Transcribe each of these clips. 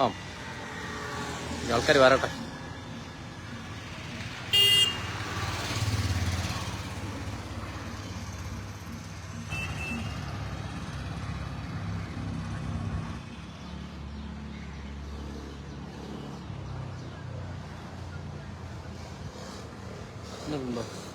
ആ ആൾക്കാർ വരട്ടെ. ഉണ്ടോ എത്ര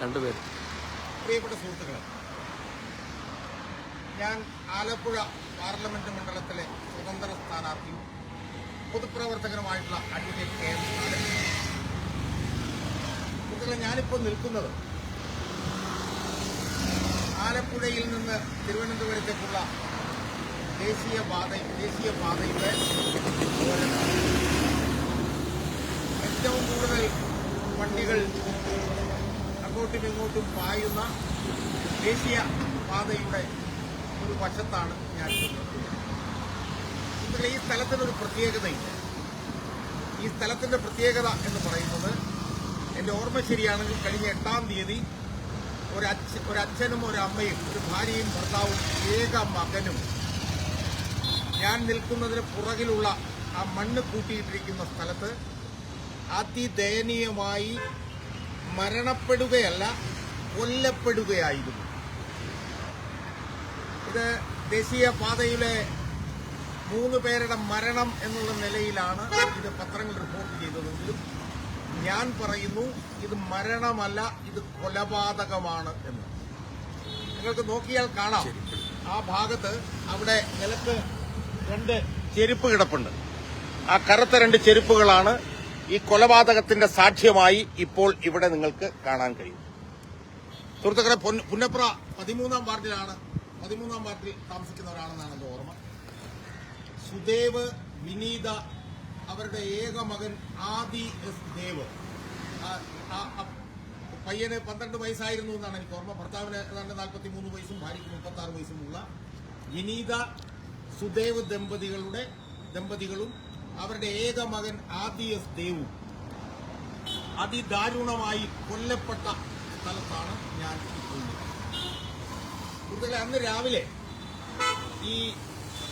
രണ്ടുപേര്. പ്രിയപ്പെട്ട സുഹൃത്തുക്കളെ ഞാൻ ആലപ്പുഴ പാർലമെന്റ് മണ്ഡലത്തിലെ സ്വതന്ത്ര സ്ഥാനാർത്ഥിയും പൊതുപ്രവർത്തകനുമായിട്ടുള്ള അഡ്വക്കേറ്റ് കെ എം സുഹൃത്തുക്കളെ ഞാനിപ്പോൾ നിൽക്കുന്നത് ആലപ്പുഴയിൽ നിന്ന് തിരുവനന്തപുരത്തേക്കുള്ള ദേശീയ പാത ദേശീയ പാതയുടെ ഏറ്റവും കൂടുതൽ വണ്ടികൾ അങ്ങോട്ടും ഇങ്ങോട്ടും പായുന്ന ദേശീയ പാതയുടെ ഒരു വശത്താണ് ഞാൻ. ഇതിൽ ഈ സ്ഥലത്തിനൊരു പ്രത്യേകതയുണ്ട് ഈ സ്ഥലത്തിന്റെ പ്രത്യേകത എന്ന് പറയുന്നത് എന്റെ ഓർമ്മ ശരിയാണെങ്കിൽ കഴിഞ്ഞ എട്ടാം തീയതി ഒരച്ഛ ഒരച്ഛനും ഒരു അമ്മയും ഒരു ഭാര്യയും ഭർത്താവും ഏക മകനും ഞാൻ നിൽക്കുന്നതിന് പുറകിലുള്ള ആ മണ്ണ് കൂട്ടിയിട്ടിരിക്കുന്ന സ്ഥലത്ത് അതിദയനീയമായി മരണപ്പെടുകയല്ല കൊല്ലപ്പെടുകയായിരുന്നു. ഇത് ദേശീയ പാതയിലെ മൂന്ന് പേരുടെ മരണം എന്നുള്ള നിലയിലാണ് ഇത് പത്രങ്ങൾ റിപ്പോർട്ട് ചെയ്തതെങ്കിലും ഞാൻ പറയുന്നു ഇത് മരണമല്ല ഇത് കൊലപാതകമാണ് എന്ന്. നിങ്ങൾക്ക് നോക്കിയാൽ കാണാം. ആ ഭാഗത്ത് അവിടെ നിലത്ത് രണ്ട് ചെരുപ്പ് കിടപ്പുണ്ട്. ആ കറുത്ത രണ്ട് ചെരുപ്പുകളാണ് ഈ കൊലപാതകത്തിന്റെ സാക്ഷ്യമായി ഇപ്പോൾ ഇവിടെ നിങ്ങൾക്ക് കാണാൻ കഴിയും. സുഹൃത്തുക്കളെ പൊന്ന- പുന്നപ്ര പതിമൂന്നാം വാർഡിലാണ് പതിമൂന്നാം വാർഡിൽ താമസിക്കുന്നവരാണെന്നാണ് ഓർമ്മ. സുദേവ് വിനീത അവരുടെ ഏക മകൻ ആദി എസ് ദേവ്. പയ്യന് പന്ത്രണ്ട് വയസ്സായിരുന്നു എന്നാണ് എനിക്ക് ഓർമ്മ. ഭർത്താവിന് ഏതാണ്ട് നാൽപ്പത്തി മൂന്ന് വയസ്സും ഭാര്യയ്ക്ക് മുപ്പത്തി ആറ് വയസ്സുമുള്ള വിനീത സുദേവ് ദമ്പതികളുടെ ദമ്പതികളും അവരുടെ ഏക മകൻ ആദി എസ് ദേവു. അതിദാരുണമായി കൊല്ലപ്പെട്ട സ്ഥലത്താണ് ഞാൻ. സുഹൃത്തുക്കളെ അന്ന് രാവിലെ ഈ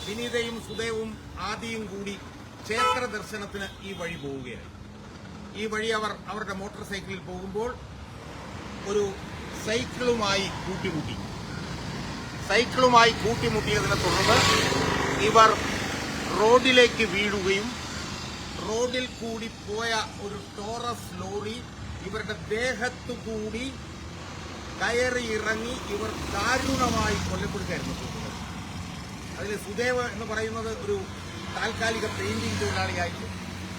വിനീതയും സുദേവും ആദിയും കൂടി ക്ഷേത്ര ദർശനത്തിന് ഈ വഴി പോവുകയാണ് ഈ വഴി അവർ അവരുടെ മോട്ടോർ സൈക്കിളിൽ പോകുമ്പോൾ ഒരു സൈക്കിളുമായി കൂട്ടിമുട്ടി. സൈക്കിളുമായി കൂട്ടിമുട്ടിയതിനെ തുടർന്ന് ഇവർ റോഡിലേക്ക് വീഴുകയും റോഡിൽ കൂടി പോയ ഒരു ടോറസ് ലോറി ഇവരുടെ ദേഹത്തു കൂടി കയറി ഇറങ്ങി ഇവർ ദാരുണമായി കൊല്ലപ്പെടുകയായിരുന്നു. അതിൽ സുദേവ് എന്ന് പറയുന്നത് ഒരു താൽക്കാലിക പെയിന്റിംഗ് തൊഴിലാളിയായിരുന്നു.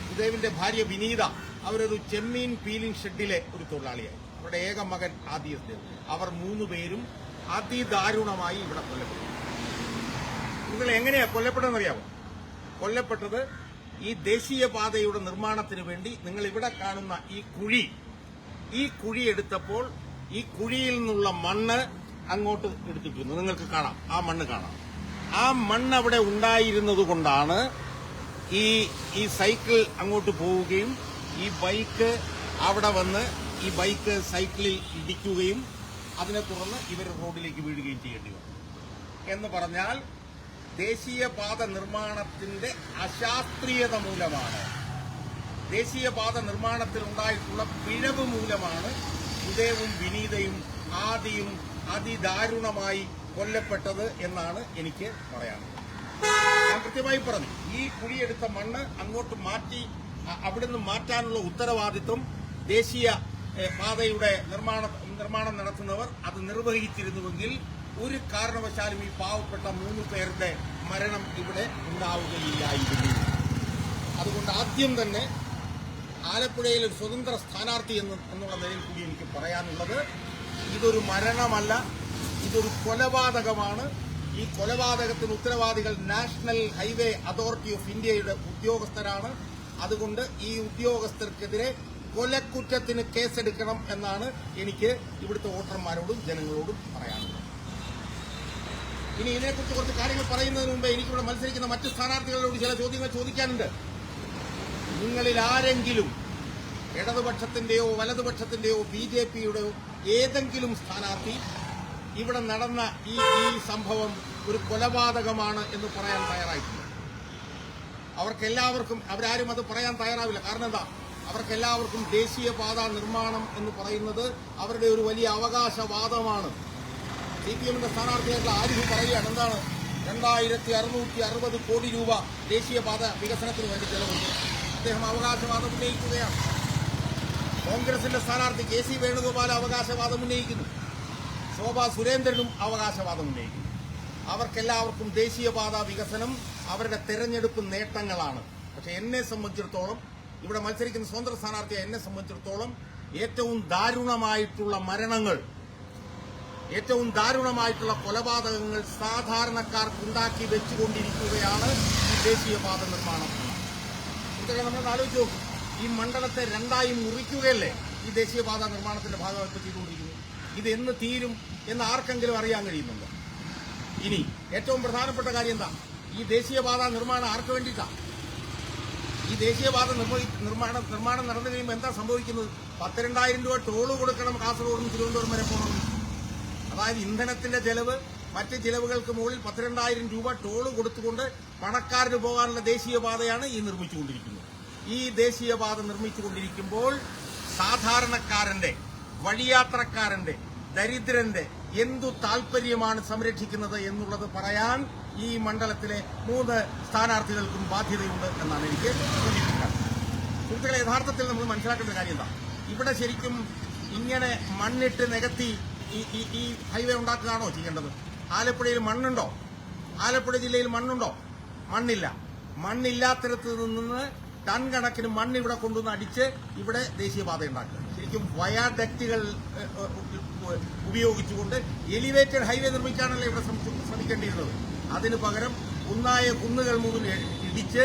സുദേവിന്റെ ഭാര്യ വിനീത അവരൊരു ചെമ്മീൻ പീലിംഗ് ഷെഡിലെ ഒരു തൊഴിലാളിയായി അവരുടെ ഏക മകൻ ആദിയസ് ദേവ്. അവർ മൂന്ന് പേരും അതിദാരുണമായി ഇവിടെ കൊല്ലപ്പെട്ടു. നിങ്ങൾ എങ്ങനെയാ കൊല്ലപ്പെട്ടതെന്നറിയാമോ കൊല്ലപ്പെട്ടത് ഈ ദേശീയപാതയുടെ നിർമ്മാണത്തിന് വേണ്ടി നിങ്ങൾ ഇവിടെ കാണുന്ന ഈ കുഴി. ഈ കുഴി എടുത്തപ്പോൾ ഈ കുഴിയിൽ നിന്നുള്ള മണ്ണ് അങ്ങോട്ട് എടുത്തിട്ടുണ്ട് നിങ്ങൾക്ക് കാണാം. ആ മണ്ണ് കാണാം. ആ മണ്ണ് അവിടെ ഉണ്ടായിരുന്നത് കൊണ്ടാണ് ഈ ഈ സൈക്കിൾ അങ്ങോട്ട് പോവുകയും ഈ ബൈക്ക് അവിടെ വന്ന് ഈ ബൈക്ക് സൈക്കിളിൽ ഇടിക്കുകയും അതിനെ തുടർന്ന് ഇവർ റോഡിലേക്ക് വീഴുകയും ചെയ്യേണ്ടി വന്നു. എന്ന് പറഞ്ഞാൽ ദേശീയപാത നിർമ്മാണത്തിന്റെ അശാസ്ത്രീയത മൂലമാണ്. ദേശീയപാത നിർമ്മാണത്തിൽ ഉണ്ടായിട്ടുള്ള പിഴവ് മൂലമാണ് ഉദയവും വിനീതയും ആദിയും അതിദാരുണമായി കൊല്ലപ്പെട്ടത് എന്നാണ് എനിക്ക് പറയാനുള്ളത്. കൃത്യമായി പറഞ്ഞു ഈ കുഴിയെടുത്ത മണ്ണ് അങ്ങോട്ട് മാറ്റി അവിടുന്ന് മാറ്റാനുള്ള ഉത്തരവാദിത്വം ദേശീയ പാതയുടെ നിർമ്മാണം നടത്തുന്നവർ അത് നിർവഹിച്ചിരുന്നുവെങ്കിൽ ഒരു കാരണവശാലും ഈ പാവപ്പെട്ട മൂന്ന് പേരുടെ മരണം ഇവിടെ ഉണ്ടാവുകയില്ലായിരുന്നു. അതുകൊണ്ട് ആദ്യം തന്നെ ആലപ്പുഴയിൽ ഒരു സ്വതന്ത്ര സ്ഥാനാർത്ഥി എന്ന് എന്നുള്ള നിലയിൽ കൂടി എനിക്ക് പറയാനുള്ളത് ഇതൊരു മരണമല്ല ഇതൊരു കൊലപാതകമാണ്. ഈ കൊലപാതകത്തിന് ഉത്തരവാദികൾ നാഷണൽ ഹൈവേ അതോറിറ്റി ഓഫ് ഇന്ത്യയുടെ ഉദ്യോഗസ്ഥരാണ്. അതുകൊണ്ട് ഈ ഉദ്യോഗസ്ഥർക്കെതിരെ കൊലക്കുറ്റത്തിന് കേസെടുക്കണം എന്നാണ് എനിക്ക് ഇവിടുത്തെ വോട്ടർമാരോടും ജനങ്ങളോടും പറയാനുള്ളത്. ഇനി ഇതിനെക്കുറിച്ച് കുറച്ച് കാര്യങ്ങൾ പറയുന്നതിന് മുമ്പ് എനിക്കിവിടെ മത്സരിക്കുന്ന മറ്റ് സ്ഥാനാർത്ഥികളോട് ചില ചോദ്യങ്ങൾ ചോദിക്കാനുണ്ട്. നിങ്ങളിൽ ആരെങ്കിലും ഇടതുപക്ഷത്തിന്റെയോ വലതുപക്ഷത്തിന്റെയോ ബി ജെ പിയുടെയോ ഏതെങ്കിലും സ്ഥാനാർത്ഥി ഇവിടെ നടന്ന ഈ ഈ സംഭവം ഒരു കൊലപാതകമാണ് എന്ന് പറയാൻ തയ്യാറായിട്ടുണ്ട് അവർക്കെല്ലാവർക്കും അവരാരും അത് പറയാൻ തയ്യാറാവില്ല. കാരണം എന്താ? അവർക്കെല്ലാവർക്കും ദേശീയപാത നിർമ്മാണം എന്ന് പറയുന്നത് അവരുടെ ഒരു വലിയ അവകാശവാദമാണ്. സി പി എമ്മിന്റെ സ്ഥാനാർത്ഥിയായിട്ടുള്ള ആരിഫ് പറയുകയാണ്. എന്താണ്? രണ്ടായിരത്തി അറുന്നൂറ്റി അറുപത് കോടി രൂപ ദേശീയപാത വികസനത്തിന് വേണ്ടി ചെലവുണ്ട് അദ്ദേഹം അവകാശവാദം ഉന്നയിക്കുകയാണ്. കോൺഗ്രസിന്റെ സ്ഥാനാർത്ഥി കെ സി വേണുഗോപാൽ അവകാശവാദം ഉന്നയിക്കുന്നു. ശോഭ സുരേന്ദ്രനും അവകാശവാദം ഉന്നയിക്കുന്നു. അവർക്കെല്ലാവർക്കും ദേശീയപാത വികസനം അവരുടെ തെരഞ്ഞെടുപ്പ് നേട്ടങ്ങളാണ്. പക്ഷെ എന്നെ സംബന്ധിച്ചിടത്തോളം ഇവിടെ മത്സരിക്കുന്ന സ്വതന്ത്ര സ്ഥാനാർത്ഥിയെ എന്നെ സംബന്ധിച്ചിടത്തോളം ഏറ്റവും ദാരുണമായിട്ടുള്ള മരണങ്ങൾ ഏറ്റവും ദാരുണമായിട്ടുള്ള കൊലപാതകങ്ങൾ സാധാരണക്കാർ ഉണ്ടാക്കി വെച്ചുകൊണ്ടിരിക്കുകയാണ് ഈ ദേശീയപാത നിർമ്മാണം. ഇതൊക്കെ നമ്മൾ ആലോചിച്ചു ഈ മണ്ഡലത്തെ രണ്ടായി മുറിക്കുകയല്ലേ ഈ ദേശീയപാത നിർമ്മാണത്തിന്റെ ഭാഗമായിട്ട് ചെയ്തുകൊണ്ടിരിക്കുന്നു ഇത് എന്ന് തീരും എന്ന് ആർക്കെങ്കിലും അറിയാൻ കഴിയുന്നുണ്ടോ? ഇനി ഏറ്റവും പ്രധാനപ്പെട്ട കാര്യം എന്താ? ഈ ദേശീയപാത നിർമ്മാണം ആർക്ക് വേണ്ടിയിട്ടാണ് ഈ ദേശീയപാത നിർമ്മ- നിർമ്മാണം നിർമ്മാണം നടന്നു കഴിയുമ്പോൾ എന്താ സംഭവിക്കുന്നത്? പത്തിരണ്ടായിരം രൂപ ടോൾ കൊടുക്കണം കാസർഗോഡും തിരുവനന്തപുരം വരെ പോകണം. അതായത് ഇന്ധനത്തിന്റെ ചെലവ് മറ്റ് ചിലവുകൾക്ക് മുകളിൽ പത്തിരണ്ടായിരം രൂപ ടോൾ കൊടുത്തുകൊണ്ട് പണക്കാരന് പോകാനുള്ള ദേശീയപാതയാണ് ഈ നിർമ്മിച്ചുകൊണ്ടിരിക്കുന്നത്. ഈ ദേശീയപാത നിർമ്മിച്ചുകൊണ്ടിരിക്കുമ്പോൾ സാധാരണക്കാരന്റെ വഴിയാത്രക്കാരന്റെ ദരിദ്രന്റെ എന്തു താല്പര്യമാണ് സംരക്ഷിക്കുന്നത് എന്നുള്ളത് പറയാൻ ഈ മണ്ഡലത്തിലെ മൂന്ന് സ്ഥാനാർത്ഥികൾക്കും ബാധ്യതയുണ്ട് എന്നാണ് എനിക്ക് സൂചിപ്പിക്കാൻ. സുഹൃത്തുക്കളെ യഥാർത്ഥത്തിൽ നമ്മൾ മനസ്സിലാക്കേണ്ട കാര്യം എന്താ? ഇവിടെ ശരിക്കും ഇങ്ങനെ മണ്ണിട്ട് നികത്തി ഈ ഈ ഈ ഹൈവേ ഉണ്ടാക്കുകയാണോ ചെയ്യേണ്ടത്? ആലപ്പുഴയിൽ മണ്ണുണ്ടോ? ആലപ്പുഴ ജില്ലയിൽ മണ്ണുണ്ടോ? മണ്ണില്ല. മണ്ണില്ലാത്തിടത്ത് നിന്ന് ടൺ കണക്കിന് മണ്ണ് ഇവിടെ കൊണ്ടുവന്ന് അടിച്ച് ഇവിടെ ദേശീയപാത ഉണ്ടാക്കുക. ശരിക്കും വയാഡക്റ്റുകൾ ഉപയോഗിച്ചുകൊണ്ട് എലിവേറ്റഡ് ഹൈവേ നിർമ്മിക്കാനല്ലേ ഇവിടെ ശ്രമിക്കേണ്ടിയിരുന്നത്. അതിന് പകരം കുന്നായ കുന്നുകൾ മുതൽ ഇടിച്ച്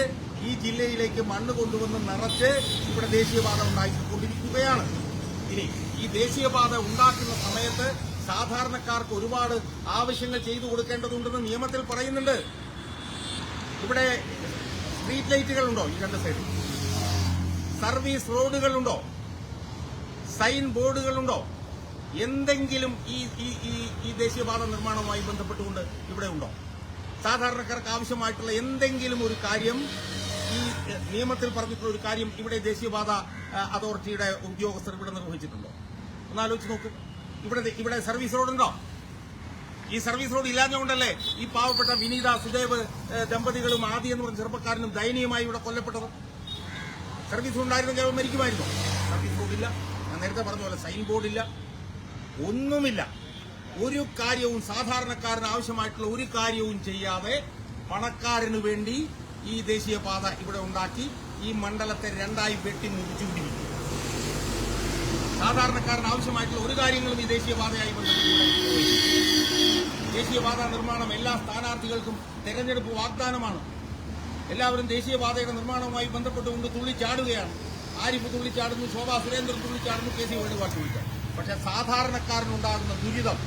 ഈ ജില്ലയിലേക്ക് മണ്ണ് കൊണ്ടുവന്ന് നിറച്ച് ഇവിടെ ദേശീയപാത ഉണ്ടാക്കിക്കൊണ്ടിരിക്കുകയാണ് ഇനി ഈ ദേശീയപാത ഉണ്ടാക്കുന്ന സമയത്ത് സാധാരണക്കാർക്ക് ഒരുപാട് ആവശ്യങ്ങൾ ചെയ്തു കൊടുക്കേണ്ടതുണ്ടെന്ന് നിയമത്തിൽ പറയുന്നുണ്ട്. ഇവിടെ സ്ട്രീറ്റ് ലൈറ്റുകൾ ഉണ്ടോ ഈ രണ്ട് സൈഡിൽ? സർവീസ് റോഡുകൾ ഉണ്ടോ? സൈൻ ബോർഡുകൾ ഉണ്ടോ? എന്തെങ്കിലും ഈ ഈ ദേശീയപാത നിർമ്മാണവുമായി ബന്ധപ്പെട്ടുകൊണ്ട് ഇവിടെ ഉണ്ടോ? സാധാരണക്കാർക്ക് ആവശ്യമായിട്ടുള്ള എന്തെങ്കിലും ഒരു കാര്യം ഈ നിയമത്തിൽ പറഞ്ഞിട്ടുള്ള ഒരു കാര്യം ഇവിടെ ദേശീയപാത അതോറിറ്റിയുടെ ഉദ്യോഗസ്ഥർ ഇവിടെ നിർവഹിച്ചിട്ടുണ്ടോ? ഒന്ന് ആലോചിച്ച് നോക്കും ഇവിടെ ഇവിടെ സർവീസ് റോഡുണ്ടോ ഈ സർവീസ് റോഡ് ഇല്ലാഞ്ഞുകൊണ്ടല്ലേ ഈ പാവപ്പെട്ട വിനീത സുദേവ് ദമ്പതികളും ആദി എന്ന് പറഞ്ഞ ചെറുപ്പക്കാരനും ദയനീയമായി ഇവിടെ കൊല്ലപ്പെട്ടത്? സർവീസ് ഉണ്ടായിരുന്നെങ്കിൽ അവർ മരിക്കുമായിരുന്നു. സർവീസ് റോഡില്ല ഞാൻ നേരത്തെ പറഞ്ഞ പോലെ സൈൻ ബോർഡ് ഇല്ല. ഒന്നുമില്ല. ഒരു കാര്യവും സാധാരണക്കാരന് ആവശ്യമായിട്ടുള്ള ഒരു കാര്യവും ചെയ്യാതെ പണക്കാരന് വേണ്ടി ഈ ദേശീയപാത ഇവിടെ ഉണ്ടാക്കി ഈ മണ്ഡലത്തെ രണ്ടായി വെട്ടി മുറിച്ചുകൊണ്ടിരിക്കും സാധാരണക്കാരന് ആവശ്യമായിട്ടുള്ള ഒരു കാര്യങ്ങളും ഈ ദേശീയപാതയായി ബന്ധപ്പെട്ട് ദേശീയപാത നിർമ്മാണം എല്ലാ സ്ഥാനാർത്ഥികൾക്കും തെരഞ്ഞെടുപ്പ് വാഗ്ദാനമാണ്. എല്ലാവരും ദേശീയപാതയുടെ നിർമ്മാണവുമായി ബന്ധപ്പെട്ടുകൊണ്ട് തുള്ളിച്ചാടുകയാണ്. ആരിഫ് തുള്ളിച്ചാടുന്നു ശോഭാ സുരേന്ദ്രൻ തുള്ളിച്ചാടുന്നു കെ സി വേണുഗോപാൽ തുള്ളിച്ചാടുന്നു. പക്ഷെ സാധാരണക്കാരനുണ്ടാകുന്ന ദുരിതം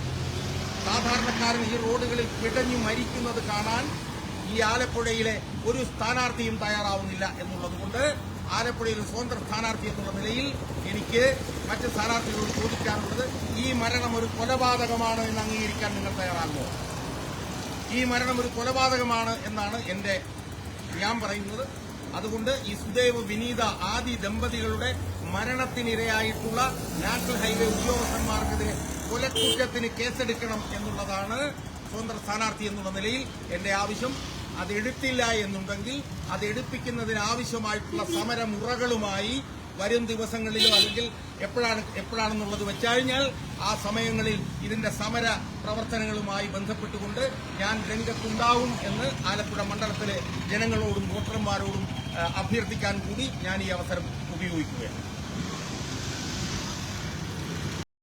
സാധാരണക്കാരൻ ഈ റോഡുകളിൽ പിടഞ്ഞു മരിക്കുന്നത് കാണാൻ ഈ ആലപ്പുഴയിലെ ഒരു സ്ഥാനാർത്ഥിയും തയ്യാറാവുന്നില്ല എന്നുള്ളത് കൊണ്ട് ആലപ്പുഴയിൽ സ്വതന്ത്ര സ്ഥാനാർത്ഥി എന്നുള്ള നിലയിൽ എനിക്ക് മറ്റ് സ്ഥാനാർത്ഥികളോട് ചോദിക്കാനുള്ളത് ഈ മരണം ഒരു കൊലപാതകമാണ് എന്ന് അംഗീകരിക്കാൻ നിങ്ങൾ തയ്യാറാകുമോ? ഈ മരണം ഒരു കൊലപാതകമാണ് എന്നാണ് എന്റെ ഞാൻ പറയുന്നത്. അതുകൊണ്ട് ഈ സുദേവ് വിനീത ആദി ദമ്പതികളുടെ മരണത്തിനിരയായിട്ടുള്ള നാഷണൽ ഹൈവേ ഉദ്യോഗസ്ഥന്മാർക്കെതിരെ കൊലക്കുറ്റത്തിന് കേസെടുക്കണം എന്നുള്ളതാണ് സ്വതന്ത്ര സ്ഥാനാർത്ഥി എന്നുള്ള നിലയിൽ എന്റെ ആവശ്യം. അത് എടുത്തില്ല എന്നുണ്ടെങ്കിൽ അത് എടുപ്പിക്കുന്നതിന് ആവശ്യമായിട്ടുള്ള സമരമുറകളുമായി വരും ദിവസങ്ങളിലോ അല്ലെങ്കിൽ എപ്പോഴാണ് എപ്പോഴാണെന്നുള്ളത് വെച്ചഴിഞ്ഞാൽ ആ സമയങ്ങളിൽ ഇതിന്റെ സമര പ്രവർത്തനങ്ങളുമായി ബന്ധപ്പെട്ടുകൊണ്ട് ഞാൻ രംഗത്തുണ്ടാവും എന്ന് ആലപ്പുഴ മണ്ഡലത്തിലെ ജനങ്ങളോടും വോട്ടർമാരോടും അഭ്യർത്ഥിക്കാൻ കൂടി ഞാൻ ഈ അവസരം ഉപയോഗിക്കുകയാണ്.